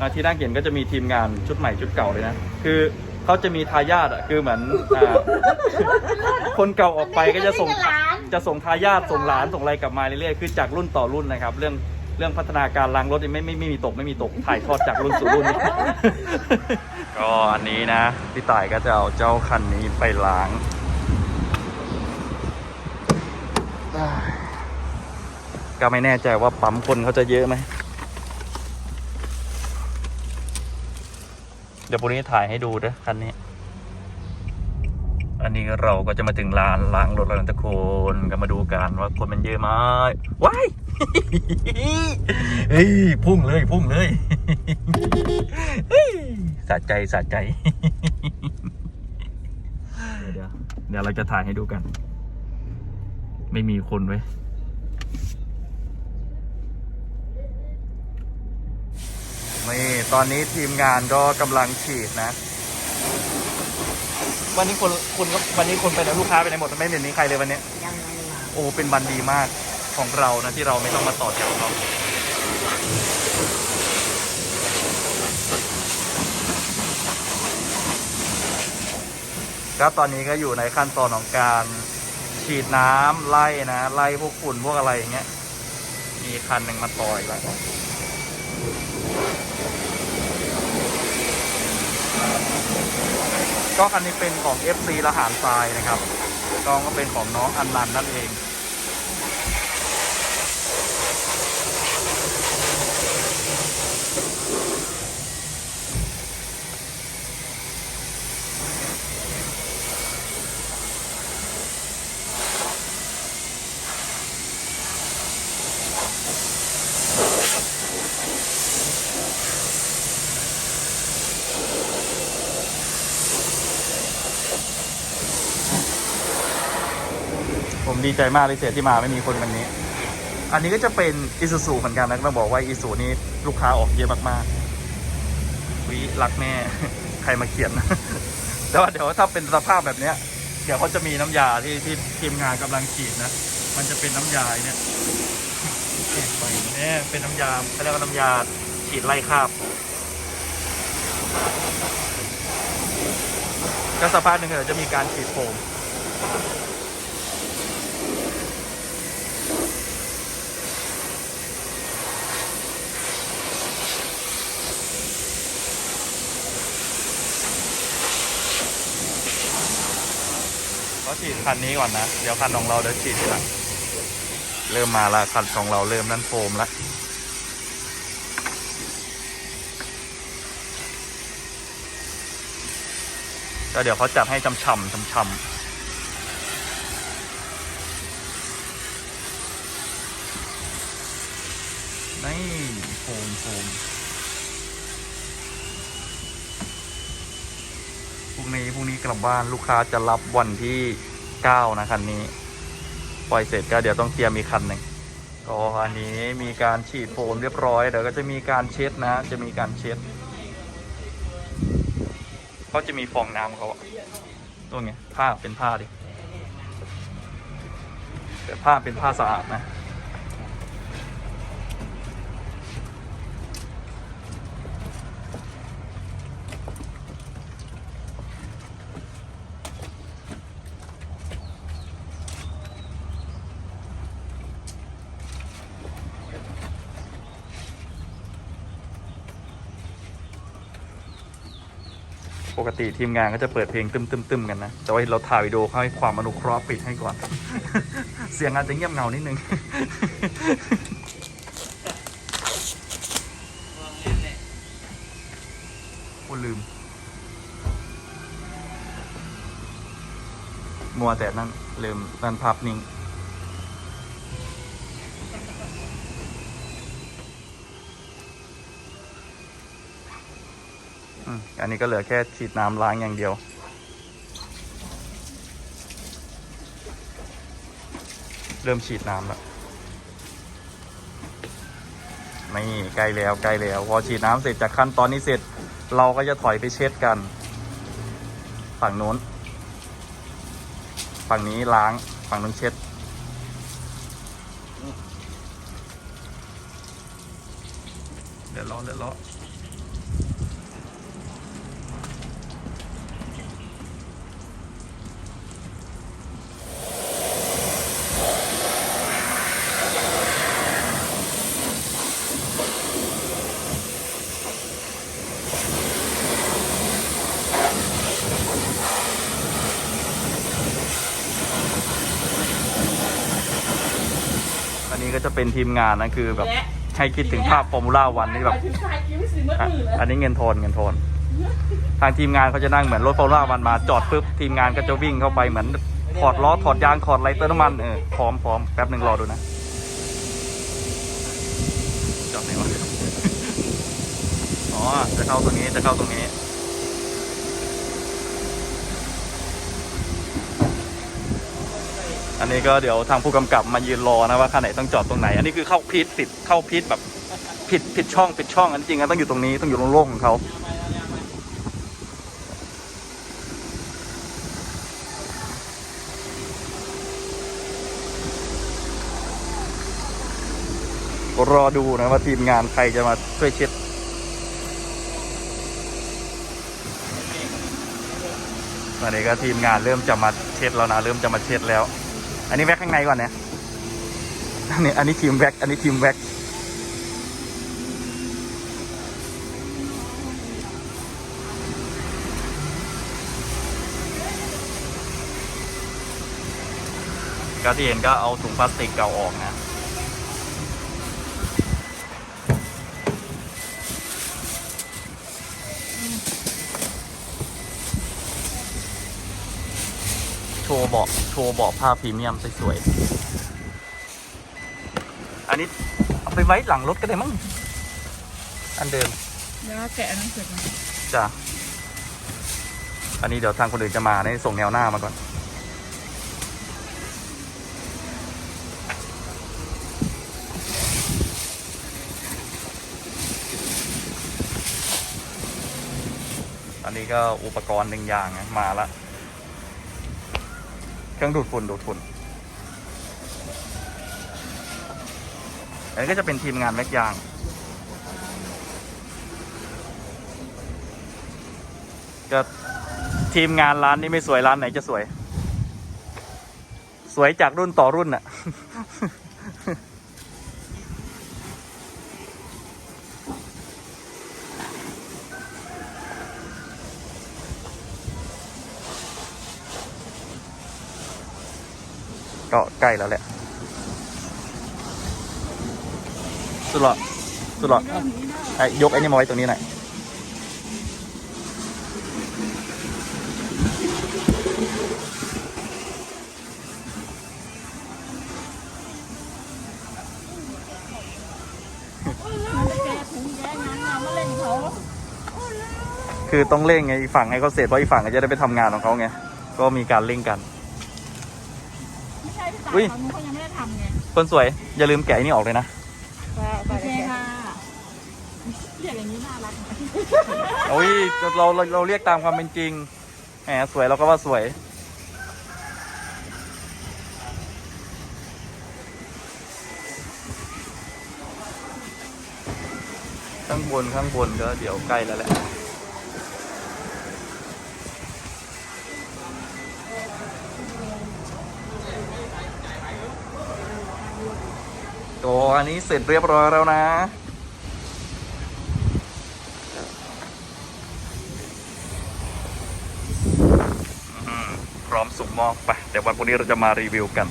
อ่าที่น่าเห็นก็จะมีทีมงานชุดใหม่ชุดเก่าเลยนะ คือเขาจะมีทายาทอะคือเหมือนอ่าคนเก่าออกไปก็จะส่งอันนี้เป็นหลาน จะส่งทายาทส่งหลานส่งอะไรกลับมาเรื่อยๆคือจากรุ่นต่อรุ่นนะครับ เรื่องเรื่องพัฒนาการล้างรถนี่ไม่ไม่ไม่มีตกไม่มีตกถ่ายทอดจากรุ่นสู่รุ่น ก็อันนี้นะพี่ต่ายก็จะเอาเจ้าคันนี้ไปล้างได้ก็ไม่แน่ใจว่าปั๊มคนเขาจะเยอะไหม ดี๋ยวพรุ่งนี้ถ่ายให้ดูเด้อคันนี้ อันนี้เราก็จะมาถึงลานล้างรถแล้วนะทุกคนก็มาดูกันว่าคนมันเยอะไหมว้ายเฮ้ยพุ่งเลย พุ่งเลยเฮ้ยสะใจสะใจ เดี๋ยวเดี๋ยวเราจะถ่ายให้ดูกัน ไม่มีคนไว้ นี่ตอนนี้ทีมงานก็กำลังฉีดนะ วันนี้คนคุณก็วันนี้คนไปไหนลูกค้าไปไหนหมดไม่เห็นมีใครเลยวันนี้ ยังไงมาโอ้เป็นวันดีมากของเรานะที่เราไม่ต้องมาต่อแถวเขาก็ตอนนี้ก็อยู่ในขั้นตอนของการฉีดน้ำไล่นะไล่พวกฝุ่นพวกอะไรอย่างเงี้ยมีคันหนึ่งมาต่ออีกแล้ว ก็คันนี้เป็นของ FC ละหารทรายนะครับกล้องก็เป็นของน้องอันนันนั่นเอง ดีใจมากเลยเสียที่มาไม่มีคนวันนี้ อันนี้ก็จะเป็นอิซูซูเหมือนกันนะต้องบอกว่าอิซูนี่ลูกค้าออกเยอะมากๆวิรักแม่ใครมาเขียน แต่ว่าเดี๋ยวถ้าเป็นสภาพแบบเนี้ย เดี๋ยวเขาจะมีน้ำยาที่ที่ทีมงานกำลังฉีดนะ มันจะเป็นน้ำยาเนี่ยฉีดไปเนี่ยเป็นน้ำยาเขาเรียกว่าน้ำยาฉีดไล่คราบก็สภาพหนึ่งเดี๋ยวจะมีการฉีดโฟม เขาฉีดคันนี้ก่อนนะ เดี๋ยวคันของเราเดี๋ยวฉีดทีหลังเริ่มมาละคันของเราเริ่มนั่นโฟมละก็เดี๋ยวเขาจัดให้ช่ำๆช่ำๆนี่โฟมโฟม พรุ่ง นี้พรุ่งนี้กลับบ้านลูกค้าจะรับวันที่เก้านะคันนี้ ปล่อยเสร็จก็เดี๋ยวต้องเตรียมอีกคันหนึ่งก็อันนี้มีการฉีดโฟมเรียบร้อยเดี๋ยวก็จะมีการเช็ดนะ จะมีการเช็ดเขาจะมีฟองน้ำเขาตัวไงผ้าเป็นผ้าดิแต่ผ้าเป็นผ้าสะอาดนะ ปกติทีมงานก็จะเปิดเพลงตึมๆๆกันนะ แต่ว่าเราถ่ายวิดีโอเขาให้ความอนุเคราะห์ปิดให้ก่อน เสียงอาจจะเงียบเงานิดนึงพูดลืม มัวแต่นั่นลืมนั่นภาพนิ่ง อันนี้ก็เหลือแค่ฉีดน้ำล้างอย่างเดียว เริ่มฉีดน้ำแล้วนี่ใกล้แล้วใกล้แล้ว พอฉีดน้ำเสร็จจากขั้นตอนนี้เสร็จ เราก็จะถอยไปเช็ดกัน ฝั่งนู้น ฝั่งนี้ล้างฝั่งนู้นเช็ดเดี๋ยวรอเดือดร้อ จะเป็นทีมงานนะคือแบบและให้คิดถึงภาพฟอร์มูล่าวันนี่แบบถึงชายคิ้วสิเมื่ออะคืนแล้วอันนี้เงินโทนเงินโทน ทางทีมงานเขาจะนั่งเหมือนรถฟอร์มูล่าวันมาจอดปุ๊บทีมงานก็จะวิ่งเข้าไปเหมือนถอดล้อถอดยางถอดอะไรเติมน้ำมันเออพร้อมพร้อมแป๊บหนึ่งรอดูนะจอดไหนวะอ๋อจะเข้าตรงนี้จะเข้าตรงนี้ อันนี้ก็เดี๋ยวทางผู้กำกับมายืนรอนะว่าคันไหนต้องจอดตรงไหน อันนี้คือเข้าพิษผิดเข้าพิษแบบผิดผิดช่องผิดช่องอันจริงๆต้องอยู่ตรงนี้ต้องอยู่โล่งๆของเขารอดูนะว่าทีมงานใครจะมาช่วยเช็ดตอนนี้ก็ทีมงานเริ่มจะมาเช็ดแล้วนะ เริ่มจะมาเช็ดแล้ว อันนี้แว็กข้างในก่อนเนี่ยอันนี้อันนี้ทีมแว็กอันนี้ทีมแว็กก็ที่เห็นก็เอาถุงพลาสติกเก่าออกนะ ว์เบาะโชว์เบาะผ้าพรีเมียมสวยๆอันนี้เอาไปไว้หลังรถก็ได้มั้งอันเดิมเดี๋ยวแกะอันนั้นเสร็จนะจ้ะอันนี้เดี๋ยวทางคนอื่นจะมาเนี่ยส่งแนวหน้ามาก่อนอันนี้ก็อุปกรณ์หนึ่งอย่างนะมาละเค รื่องดูดฝุ่นดูดฝุ่นอันนี้ก็จะเป็นทีมงานแม็กยาง ก็ทีมงานร้านนี้ไม่สวยร้านไหนจะสวย สวยจากรุ่นต่อรุ่นน่ะ ก็ใกล้แล้วแหละ สุดหรอสุดหรอเรื่อไอ้ยกไอ้นี่มาไว้ตรงนี้หน่อยคือต้องเร่งไงอีกฝั่งให้เขาเสร็จเพราะอีกฝั่งก็จะได้ไปทำงานของเขาไง ก็มีการเร่งกัน ไม่ใช่พี่ตาอุ๊ยเขาเขายังไม่ได้ทำไงคนสวยอย่าลืมแกะไอ้นี่ออกเลยนะ โอเคค่ะเรียกอย่างนี้น่ารักโอ้ยเราเราเราเรียกตามความเป็นจริง แหมสวยเราก็ว่าสวย ข้างบนข้างบนก็เดี๋ยวใกล้แล้วแหละ โอ้อันนี้เสร็จเรียบร้อยแล้วนะ พร้อมสุกมอกไป แต่วันพรุ่งนี้เราจะมารีวิวกัน